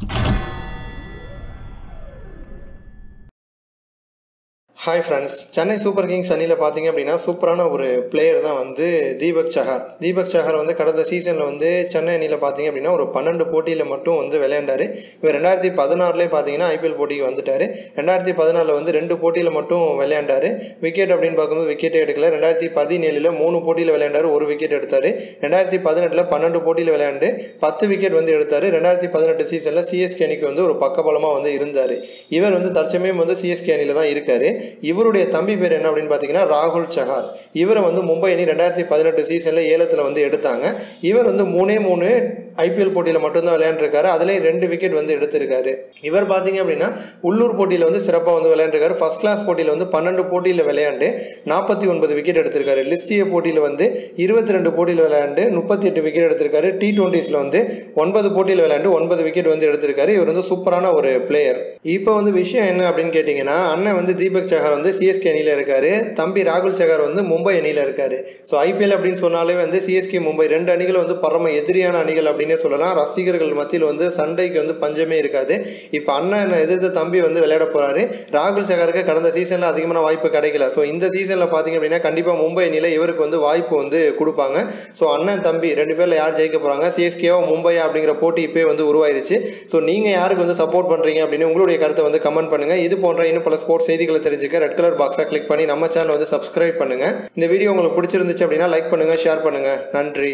you hi friends Chennai super kings அணியில் பார்த்தீங்க அப்படின்னா சூப்பரான ஒரு பிளேயர் தான் வந்து தீபக் சஹார். தீபக் சஹார் வந்து கடந்த சீசனில் வந்து சென்னை அணியில் பார்த்தீங்க அப்படின்னா ஒரு பன்னெண்டு போட்டியில் மட்டும் வந்து விளையாண்டார். இவர் ரெண்டாயிரத்தி பதினாறுலேயே பார்த்தீங்கன்னா ஐபிஎல் போட்டிக்கு வந்துட்டார். ரெண்டாயிரத்தி பதினாலில் வந்து ரெண்டு போட்டியில் மட்டும் விளையாண்டார். விக்கெட் அப்படின்னு பார்க்கும்போது விக்கெட்டே எடுக்கல. ரெண்டாயிரத்தி பதினேழில் மூணு போட்டியில் விளையாண்டார் ஒரு விக்கெட் எடுத்தார். ரெண்டாயிரத்தி பதினெட்டில் பன்னெண்டு போட்டியில் விளையாண்டு பத்து விக்கெட் வந்து எடுத்தார். ரெண்டாயிரத்தி பதினெட்டு சீசனில் சிஎஸ்கே அணிக்கு வந்து ஒரு பக்கபலமாக வந்து இருந்தார். இவர் வந்து தற்சமயம் வந்து சிஎஸ்கே அணியில் தான் இருக்கார். இவருடைய தம்பி பேர் என்ன அப்படின்னு பார்த்தீங்கன்னா ராகுல் சஹார். இவரை வந்து மும்பை அணி ரெண்டாயிரத்தி பதினெட்டு சீசனில் ஏலத்தில் வந்து எடுத்தாங்க. இவர் வந்து மூணே மூணு ஐபிஎல் போட்டியில் மட்டும்தான் விளையாண்டுருக்காரு. அதுலேயும் ரெண்டு விக்கெட் வந்து எடுத்திருக்காரு. இவர் பார்த்தீங்க அப்படின்னா உள்ளூர் போட்டியில் வந்து சிறப்பாக வந்து விளையாண்டுருக்காரு. ஃபர்ஸ்ட் கிளாஸ் போட்டியில் வந்து பன்னெண்டு போட்டியில் விளையாண்டு நாற்பத்தி ஒன்பது விக்கெட் எடுத்திருக்காரு. லிஸ்டிய போட்டியில் வந்து இருபத்தி ரெண்டு போட்டியில் விளையாண்டு முப்பத்தி எட்டு விக்கெட் எடுத்திருக்காரு டி டுவெண்ட்டிஸில் வந்து ஒன்பது போட்டியில் விளையாண்டு ஒன்பது விக்கெட் வந்து எடுத்திருக்காரு. இவர் வந்து சூப்பரான ஒரு பிளேயர் இப்போ வந்து விஷயம் என்ன அப்படின்னு கேட்டிங்கன்னா அண்ணன் வந்து தீபக் சஹார் வந்து சிஎஸ்கே அணியில் இருக்கார். தம்பி ராகுல் சஹார் வந்து மும்பை அணியில் இருக்கார். ஸோ ஐபிஎல் அப்படின்னு சொன்னாலே வந்து சிஎஸ்கே மும்பை ரெண்டு அணிகள் வந்து பரம எதிரியான அணிகள் அப்படின்னே சொல்லலாம். ரசிகர்கள் மத்தியில் வந்து சண்டைக்கு வந்து பஞ்சமே இருக்காது. இப்போ அண்ணன் எதிர்த்து தம்பி வந்து விளையாட போகிறாரு ராகுல் சஹாருக்கு கடந்த சீசனில் அதிகமான வாய்ப்பு கிடைக்கல. ஸோ இந்த சீசனில் பார்த்தீங்க அப்படின்னா கண்டிப்பாக மும்பை அணியில் இவருக்கு வந்து வாய்ப்பு வந்து கொடுப்பாங்க. ஸோ அண்ணன் தம்பி ரெண்டு பேரில் யார் ஜெயிக்க போகிறாங்க சிஎஸ்கேவா மும்பையா அப்படிங்கிற போட்டி இப்போ வந்து உருவாயிருச்சு ஸோ நீங்கள் யாருக்கு வந்து சப்போர்ட் பண்ணுறீங்க அப்படின்னு உங்களுடைய கருத்தை வந்து கமெண்ட் பண்ணுங்கள் இது போன்ற இன்னும் பல ஸ்போர்ட்ஸ் செய்திகளை தெரிஞ்சுக்க ரெட் கலர் பாக்ஸை கிளிக் பண்ணி நம்ம சேனல் வந்து சப்ஸ்கிரைப் பண்ணுங்கள் இந்த வீடியோ உங்களுக்கு பிடிச்சிருந்துச்சு அப்படின்னா லைக் பண்ணுங்கள் ஷேர் பண்ணுங்கள் நன்றி.